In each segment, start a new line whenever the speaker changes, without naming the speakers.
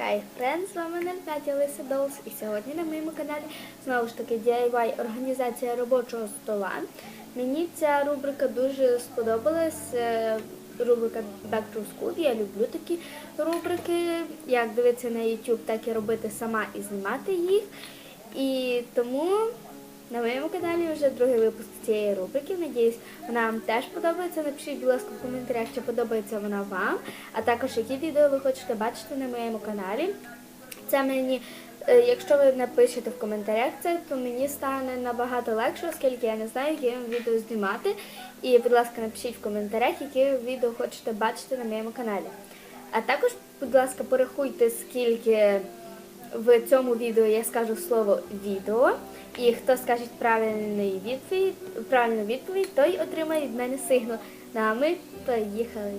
Хай френд, з вами 05 Олеся і сьогодні на моєму каналі знову ж таки DIY організація робочого стола. Мені ця рубрика дуже сподобалась. е, Рубрика Back to School. Я люблю такі рубрики, як дивитися на YouTube, так і робити сама і знімати їх. І тому на моєму каналі вже другий випуск цієї рубрики. Надіюсь, вона вам теж подобається. Напишіть, будь ласка, в коментарях, чи подобається вона вам, а також які відео ви хочете бачити на моєму каналі. Це мені, е, якщо ви напишете в коментарях це, то мені стане набагато легше, оскільки я не знаю, яке вам відео знімати. І, будь ласка, напишіть в коментарях, які відео хочете бачити на моєму каналі. А також, будь ласка, порахуйте, скільки в цьому відео я скажу слово відео. І хто скаже правильний відповідь, правильну відповідь, той отримає від мене сигнал. Ну, а ми поїхали.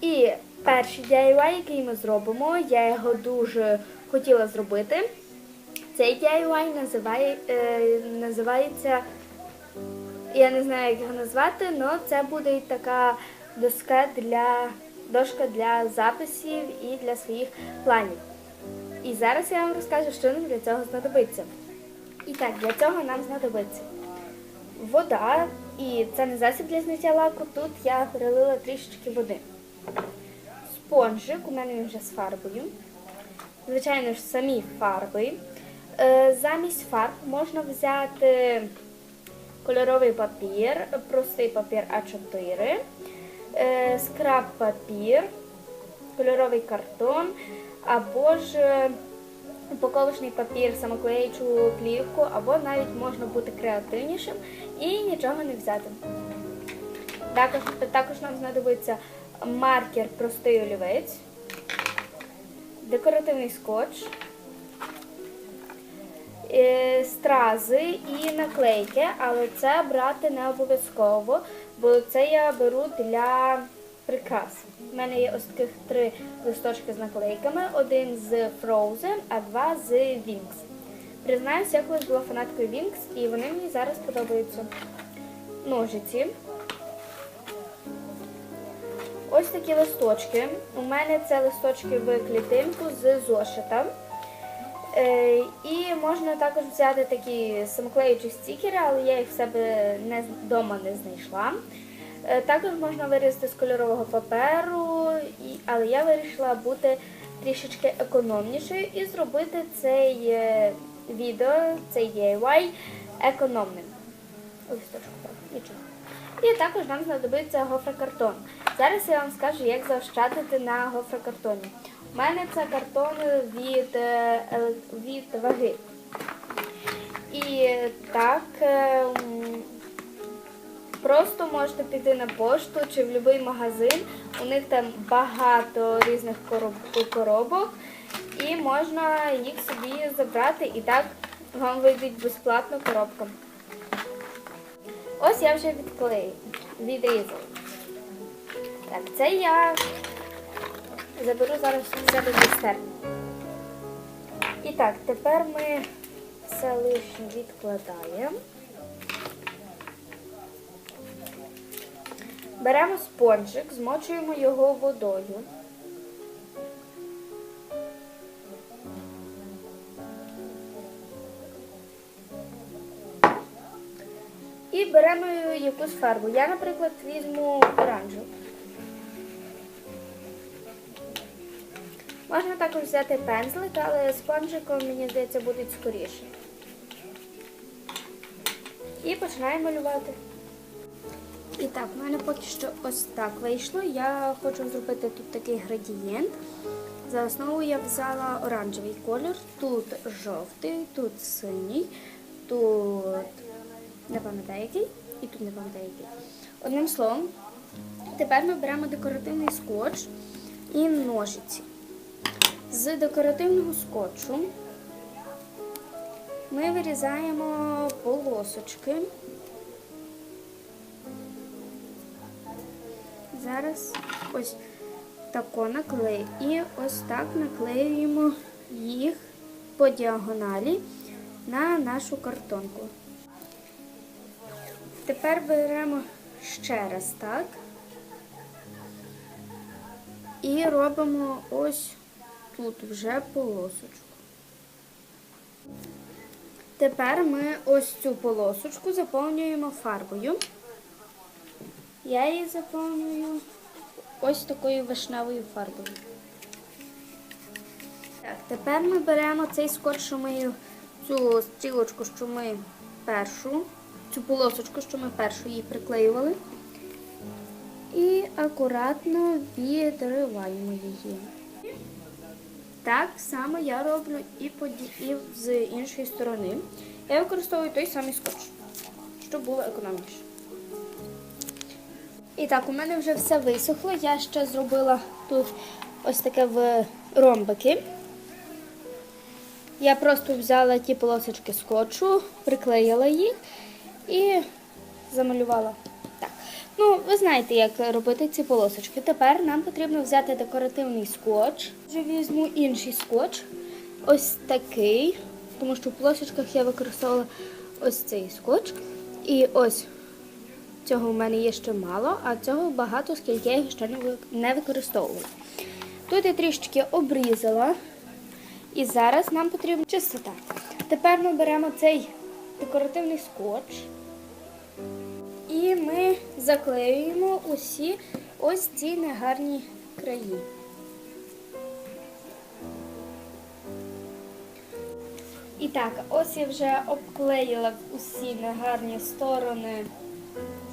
І перший DIY, який ми зробимо, я його дуже хотіла зробити. Цей DIY називає, е, називається, я не знаю, як його назвати, але це буде така доска для, дошка для записів і для своїх планів. І зараз я вам розкажу, що нам для цього знадобиться. І так, для цього нам знадобиться вода, і це не засіб для зняття лаку. Тут я перелила трішечки води. Спонжик, у мене він вже з фарбою. Звичайно ж, самі фарби. Е, Замість фарб можна взяти кольоровий папір, простий папір А4, е, скраб папір, кольоровий картон або ж е, упаковочний папір, самоклеючу плівку, або навіть можна бути креативнішим і нічого не взяти. Також, також нам знадобиться маркер простий олівець, декоративний скотч, е, стрази і наклейки, але це брати не обов'язково, бо це я беру для прикрас. У мене є ось таких три листочки з наклейками: один з Frozen, а два з Wings. Признаюсь, я колись була фанаткою Wings, і вони мені зараз подобаються. Ножиці. Ось такі листочки. У мене це листочки в клітинку з зошита. Е, і можна також взяти такі самоклеючі стікери, але я їх в себе не, вдома не знайшла. Е, Також можна вирізати з кольорового паперу, але я вирішила бути трішечки економнішою і зробити цей е, відео, цей DIY економним. Листочку, правда, нічого. І також нам знадобиться гофрокартон. Зараз я вам скажу, як заощадити на гофрокартоні. У мене це картон від, е, від ваги. І так. Просто можете піти на пошту чи в будь-який магазин. У них там багато різних коробок, і можна їх собі забрати, і так вам вийдуть безплатно коробка. Ось я вже відклею, відрізала. Так, це я заберу зараз себе зі. І так, тепер ми все лишнє відкладаємо. Беремо спонжик, змочуємо його водою. І беремо якусь фарбу. Я, наприклад, візьму оранжеву. Можна також взяти пензлик, але спонжиком, мені здається, буде скоріше. І починаємо малювати. І так, в мене поки що ось так вийшло. Я хочу зробити тут такий градієнт. За основу я взяла оранжевий колір, тут жовтий, тут синій, тут не пам'ятаю який, і тут не пам'ятаю який. Одним словом, тепер ми беремо декоративний скотч і ножиці. З декоративного скотчу ми вирізаємо полосочки. Зараз ось тако наклею. І ось так наклеюємо їх по діагоналі на нашу картонку. Тепер беремо ще раз так. І робимо ось тут вже полосочку. Тепер ми ось цю полосочку заповнюємо фарбою. Я її заповнюю ось такою вишневою фарбою. Так, тепер ми беремо цей скотч, що ми цю стрілочку, що ми першу, цю полосочку, що ми першу її приклеювали. І акуратно відриваємо її. Так само я роблю і, з іншої сторони. Я використовую той самий скотч, щоб було економніше. І так, у мене вже все висохло. Я ще зробила тут ось таке в ромбики. Я просто взяла ті полосочки скотчу, приклеїла їх і замалювала. Так. Ну, ви знаєте, як робити ці полосочки. Тепер нам потрібно взяти декоративний скотч. Вже візьму інший скотч. Ось такий, тому що в полосочках я використовувала ось цей скотч. І ось цього в мене є ще мало, а цього багато, оскільки я його ще не ви- використовувала. Тут я трішечки обрізала. І зараз нам потрібна чистота. Тепер ми беремо цей декоративний скотч. І ми заклеюємо усі ось ці негарні краї. І так, ось я вже обклеїла усі негарні сторони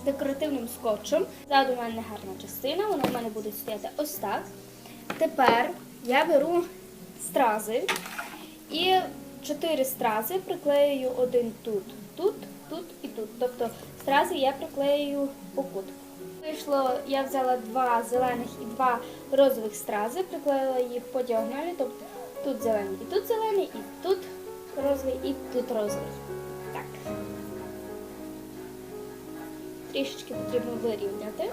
декоративним скотчем. Ззаду у мене негарна частина, вона в мене буде стояти ось так. Тепер я беру стрази і чотири стрази приклеюю один тут, тут, тут і тут. Тобто стрази я приклеюю по кутку. Вийшло, я взяла два зелених і два розових стрази, приклеїла їх по діагоналі, тобто тут зелений і тут зелений, і тут розовий, і тут розовий. Трішечки потрібно вирівняти.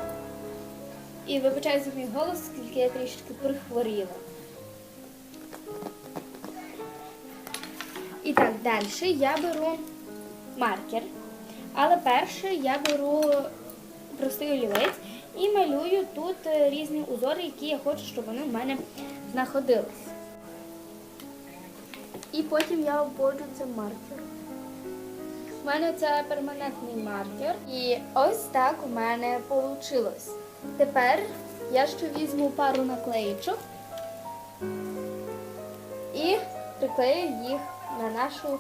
І вибачаю за мій голос, оскільки я трішечки прихворіла. І так, далі я беру маркер. Але перше я беру простий олівець і малюю тут е, різні узори, які я хочу, щоб вони в мене знаходились. І потім я обводжу це маркером. У мене це перманентний маркер. І ось так у мене вийшло. Тепер я ще візьму пару наклеїчок і приклею їх на нашу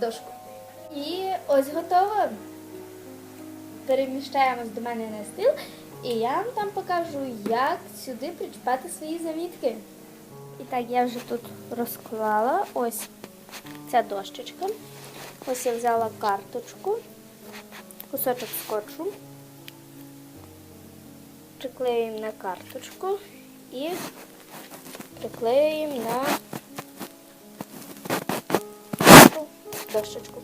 дошку. І ось готово. Переміщаємось до мене на стіл, і я вам там покажу, як сюди причіпати свої замітки. І так, я вже тут розклала ось ця дощечка. Ось я взяла карточку, кусочок скотчу, приклеюємо на карточку і приклеюємо на дощечку.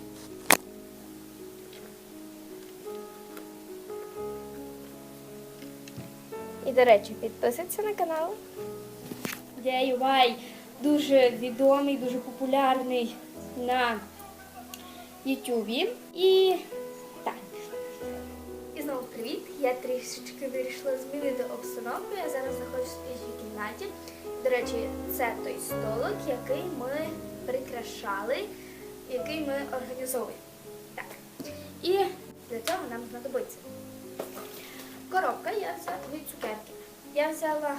І, до речі, підписуйтесь на канал. DIY дуже відомий, дуже популярний на Ютубі. І так. І знову привіт. Я трішечки вирішила змінити обстановку. Я зараз знаходжусь в іншій кімнаті. До речі, це той столик, який ми прикрашали, який ми організовуємо. Так. І для цього нам знадобиться коробка, я взяла від цукерки. Я взяла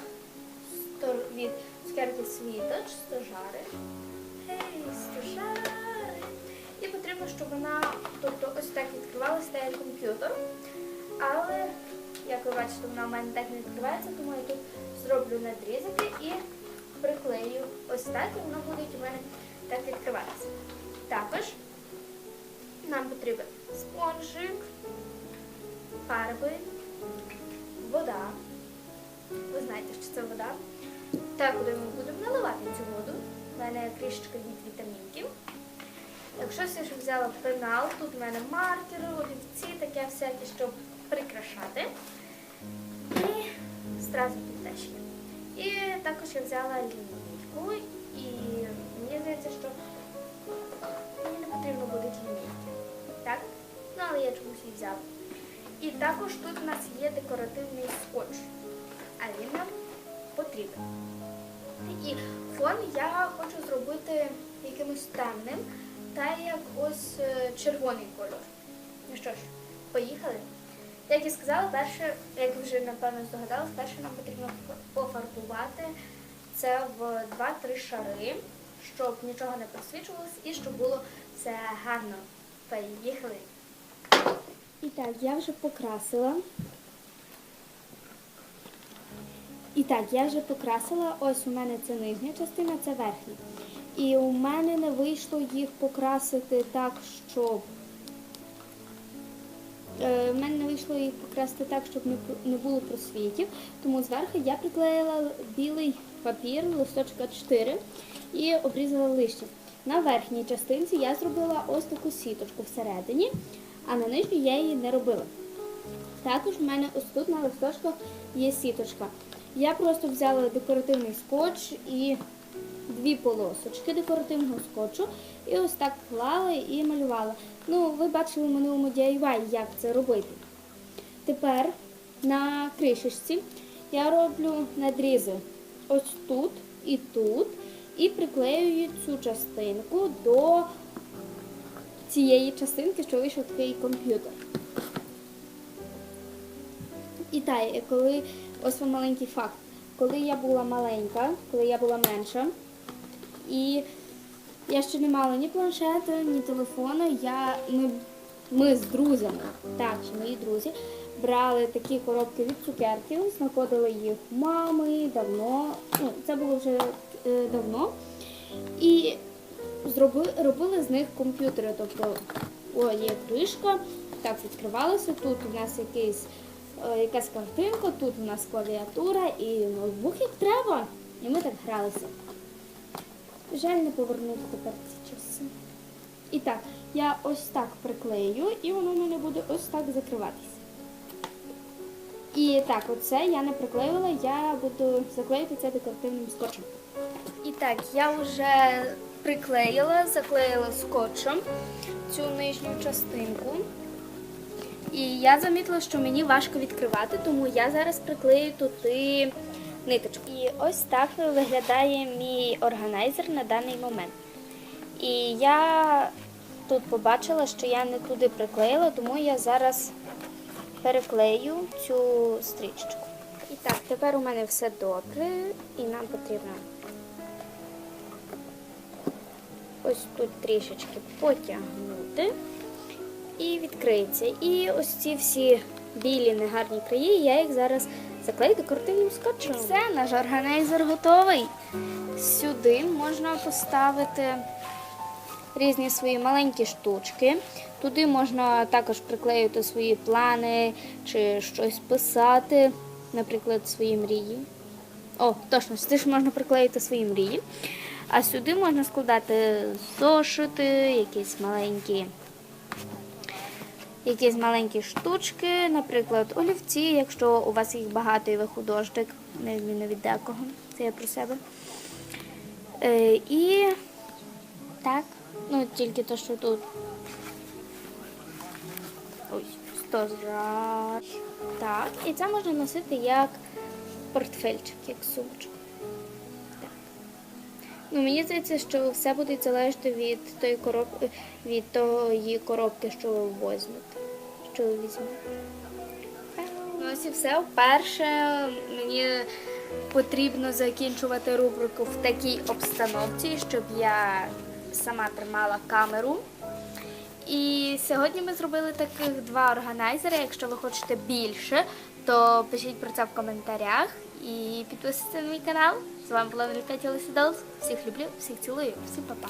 від цукерки світоч, стожари. Гей, стожари. І потрібно, щоб вона, тобто ось так відкривалася та як комп'ютер. Але, як ви бачите, вона в мене так не відкривається, тому я тут зроблю надрізики і приклею ось так, і воно буде у мене так відкриватися. Також нам потрібен спонжик, фарби, вода. Ви знаєте, що це вода. Так, куди ми будемо наливати цю воду. У мене трішечки від вітамінків. Якщо я ще взяла пенал, тут в мене маркери, олівці, таке всяке, щоб прикрашати. І стразу тут. І також я взяла лінійку. І мені здається, що мені не потрібно буде лінійки. Так? Ну, але я чомусь її взяла. І також тут у нас є декоративний скотч. А він нам потрібен. І фон я хочу зробити якимось темним, та як ось е, червоний кольор. Ну що ж, поїхали. Як і сказала, перше, як ви вже напевно здогадались, перше нам потрібно пофарбувати це в 2-3 шари, щоб нічого не просвічувалось і щоб було все гарно. Поїхали. І так, я вже покрасила. І так, я вже покрасила. Ось у мене це нижня частина, це верхня. І у мене не вийшло їх покрасити так, щоб. Е, в мене не вийшло їх покрасити так, щоб не, було просвітів. Тому зверху я приклеїла білий папір, листочка 4 і обрізала листя. На верхній частинці я зробила ось таку сіточку всередині, а на нижній я її не робила. Також в мене ось тут на листочках є сіточка. Я просто взяла декоративний скотч і дві полосочки декоративного скотчу і ось так клала і малювала. Ну, ви бачили в минулому DIY, як це робити. Тепер на кришечці я роблю надрізи ось тут і тут, і приклеюю цю частинку до цієї частинки, що вийшов такий комп'ютер. І так, коли ось вам маленький факт. Коли я була маленька, коли я була менша, і я ще не мала ні планшету, ні телефону, я, ми, ми з друзями, так, мої друзі, брали такі коробки від цукерків, знаходили їх мами давно, ну, це було вже е, давно. І зроби, робили з них комп'ютери. Тобто, о, є кришка, так відкривалося. Тут у нас якийсь, е, якась картинка, тут у нас клавіатура і ноутбук як треба. І ми так гралися. Жаль, не повернути тепер ці часи. І так, я ось так приклею, і воно в мене буде ось так закриватися. І так, оце я не приклеювала, я буду заклеїти це декоративним скотчем. І так, я вже приклеїла, заклеїла скотчем цю нижню частинку. І я замітила, що мені важко відкривати, тому я зараз приклею туди ниточку. І ось так виглядає мій органайзер на даний момент. І я тут побачила, що я не туди приклеїла, тому я зараз переклею цю стрічечку. І так, тепер у мене все добре, і нам потрібно ось тут трішечки потягнути і відкриється. І ось ці всі білі негарні краї, я їх зараз заклею декоративним скотчем. Все, наш органайзер готовий. Сюди можна поставити різні свої маленькі штучки. Туди можна також приклеїти свої плани чи щось писати, наприклад, свої мрії. О, точно, сюди ж можна приклеїти свої мрії. А сюди можна складати зошити, якісь маленькі, якісь маленькі штучки, наприклад, олівці, якщо у вас їх багато і ви художник, на відміну від декого. Це я про себе. Е, і так, ну тільки то, що тут. Ось, 100 зраж. Так, і це можна носити як портфельчик, як сумочку. Ну, мені здається, що все буде залежати від тої коробки, від тої коробки, що ви візьмете. Що ви візьмете. Ну, ось і все. Вперше мені потрібно закінчувати рубрику в такій обстановці, щоб я сама тримала камеру. І сьогодні ми зробили таких два органайзери. Якщо ви хочете більше, то пишіть про це в коментарях і підписуйтесь на мій канал. З вами була Велика Тілесідолс. Всіх люблю, всіх цілую, всім па-па.